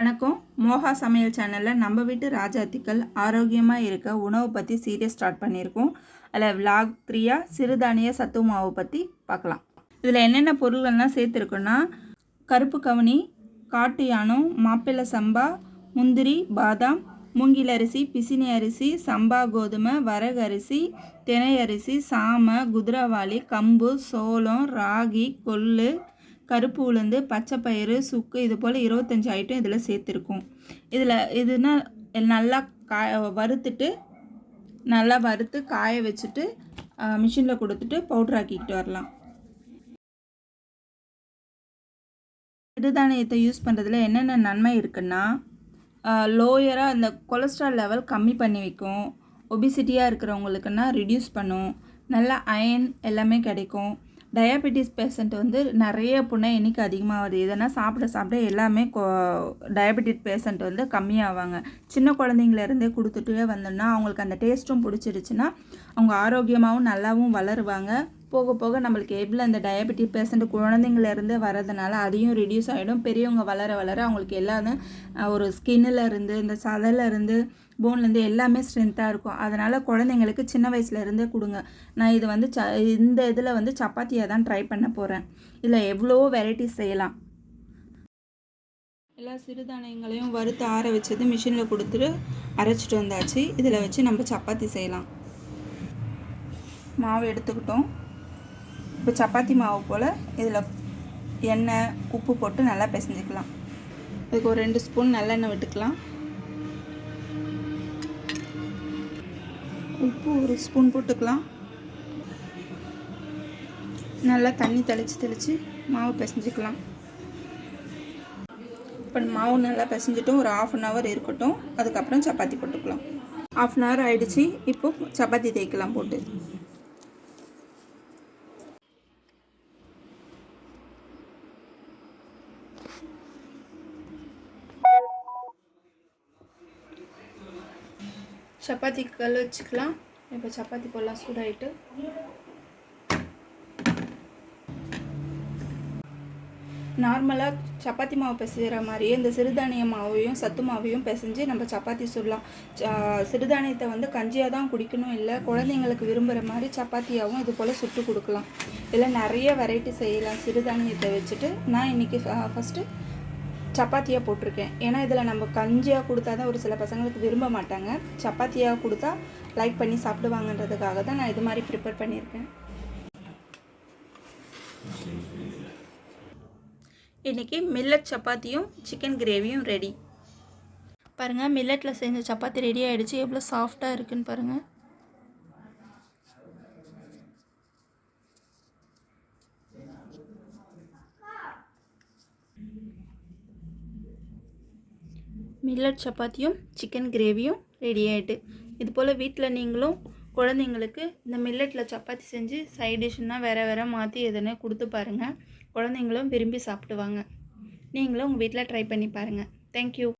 வணக்கம். மோகா சமையல் சேனலில் நம்ம வீட்டு ராஜாத்திகள் ஆரோக்கியமாக இருக்க உணவு பற்றி சீரியஸ் ஸ்டார்ட் பண்ணியிருக்கோம். அதில் விலாக் த்ரீயாக சிறுதானிய சத்து மாவு பற்றி பார்க்கலாம். இதில் என்னென்ன பொருள்கள்லாம் சேர்த்துருக்கோன்னா கருப்பு கவுனி காட்டு யானம் மாப்பிள்ளை சம்பா முந்திரி பாதாம் மூங்கில் அரிசி பிசினி அரிசி சம்பா கோதுமை வரகு அரிசி தினை அரிசி சாமை குதிரவாளி கம்பு சோளம் ராகி கொள்ளு கருப்பு உளுந்து பச்சை பயிறு சுக்கு இது போல் இருபத்தஞ்சி ஐட்டம் இதில் சேர்த்துருக்கோம். இதில் இதுனா நல்லா காய வறுத்துட்டு நல்லா வறுத்து காய வச்சுட்டு மிஷினில் கொடுத்துட்டு பவுட்ரு ஆக்கிக்கிட்டு வரலாம். சிறுதானியத்தை யூஸ் பண்ணுறதுல என்னென்ன நன்மை இருக்குன்னா லோயராக அந்த கொலஸ்ட்ரால் லெவல் கம்மி பண்ணி வைக்கும். ஒபிசிட்டியாக இருக்கிறவங்களுக்குன்னா ரிடியூஸ் பண்ணும். நல்லா அயன் எல்லாமே கிடைக்கும். டயபெட்டிஸ் பேஷண்ட் வந்து நிறைய புண்ணை எண்ணிக்கை அதிகமாக வருது இதனால் சாப்பிட சாப்பிட எல்லாமே டயபெட்டிஸ் பேஷண்ட் வந்து கம்மியாவாங்க. சின்ன குழந்தைங்களேருந்தே கொடுத்துட்டே வந்தோம்னா அவங்களுக்கு அந்த டேஸ்ட்டும் பிடிச்சிருச்சுன்னா அவங்க ஆரோக்கியமாகவும் நல்லாவும் வளருவாங்க. போக போக நம்மளுக்கு எவ்வளோ அந்த டயபெட்டிக் பேஷண்ட் குழந்தைங்கள்லேருந்து வரதுனால அதையும் ரிடியூஸ் ஆகிடும் பெரியவங்க வளர வளர அவங்களுக்கு எல்லாமே ஒரு ஸ்கின்னில் இருந்து இந்த சதையிலிருந்து போன்லேருந்து எல்லாமே ஸ்ட்ரென்த்தாக இருக்கும். அதனால் குழந்தைங்களுக்கு சின்ன வயசுலேருந்தே கொடுங்க. நான் இது வந்து ச இந்த இதில் வந்து சப்பாத்தியாக தான் ட்ரை பண்ண போகிறேன் இதில் எவ்வளோ வெரைட்டிஸ் செய்யலாம். எல்லா சிறுதானியங்களையும் வறுத்து ஆற வச்சது மிஷினில் கொடுத்துட்டு அரைச்சிட்டு வந்தாச்சு. இதில் வச்சு நம்ம சப்பாத்தி செய்யலாம். மாவு எடுத்துக்கிட்டோம். இப்போ சப்பாத்தி மாவு போல் இதில் எண்ணெய் உப்பு போட்டு நல்லா பிசைஞ்சிக்கலாம். இதுக்கு ஒரு ரெண்டு ஸ்பூன் நல்லெண்ணெய் விட்டுக்கலாம். உப்பு ஒரு ஸ்பூன் போட்டுக்கலாம். நல்லா தண்ணி தெளித்து தெளித்து மாவு பிசைஞ்சிக்கலாம். இப்போ மாவு நல்லா பிசைஞ்சிட்டும் ஒரு ஆஃப் அன் ஹவர் இருக்கட்டும். அதுக்கப்புறம் சப்பாத்தி போட்டுக்கலாம். ஆஃப் அன் ஹவர் ஆகிடுச்சி இப்போது சப்பாத்தி தேய்க்கலாம் போட்டு. சப்பாத்தி கல் வச்சுக்கலாம். இப்போ சப்பாத்தி போடலாம் சூடாயிட்டு. நார்மலாக சப்பாத்தி மாவு பிசைகிற மாதிரியே இந்த சிறுதானிய மாவையும் சத்து மாவையும் பிசைஞ்சு நம்ம சப்பாத்தி சுடலாம். சிறுதானியத்தை வந்து கஞ்சியாக தான் குடிக்கணும் இல்லை குழந்தைங்களுக்கு விரும்புகிற மாதிரி சப்பாத்தியாகவும் இது போல் சுட்டு கொடுக்கலாம். இதில் நிறைய வெரைட்டி செய்யலாம். சிறுதானியத்தை வச்சுட்டு நான் இன்றைக்கி ஃபஸ்ட்டு சப்பாத்தியாக போட்டிருக்கேன். ஏன்னா இதில் நம்ம கஞ்சியாக கொடுத்தா தான் ஒரு சில பசங்களுக்கு விரும்ப மாட்டாங்க. சப்பாத்தியாக கொடுத்தா லைக் பண்ணி சாப்பிடுவாங்கன்றதுக்காக தான் நான் இது மாதிரி ப்ரிப்பேர் பண்ணியிருக்கேன். இன்றைக்கி மில்லட் சப்பாத்தியும் சிக்கன் கிரேவியும் ரெடி பாருங்கள் மில்லட்டில் செஞ்ச சப்பாத்தி ரெடி ஆகிடுச்சு எவ்வளோ சாஃப்டாக இருக்குதுன்னு பாருங்கள் மில்லட் சப்பாத்தியும் சிக்கன் கிரேவியும் ரெடி ஆகிட்டு இது போல் வீட்டில் நீங்களும் குழந்தைங்களுக்கு இந்த மில்லட்டில் சப்பாத்தி செஞ்சு சைட் டிஷ்னால் வேறு வேறு மாற்றி எதுனா கொடுத்து பாருங்கள் குழந்தைங்களும் விரும்பி சாப்பிடுவாங்க. நீங்களும் உங்கள் வீட்டில் ட்ரை பண்ணி பாருங்கள் தேங்க்யூ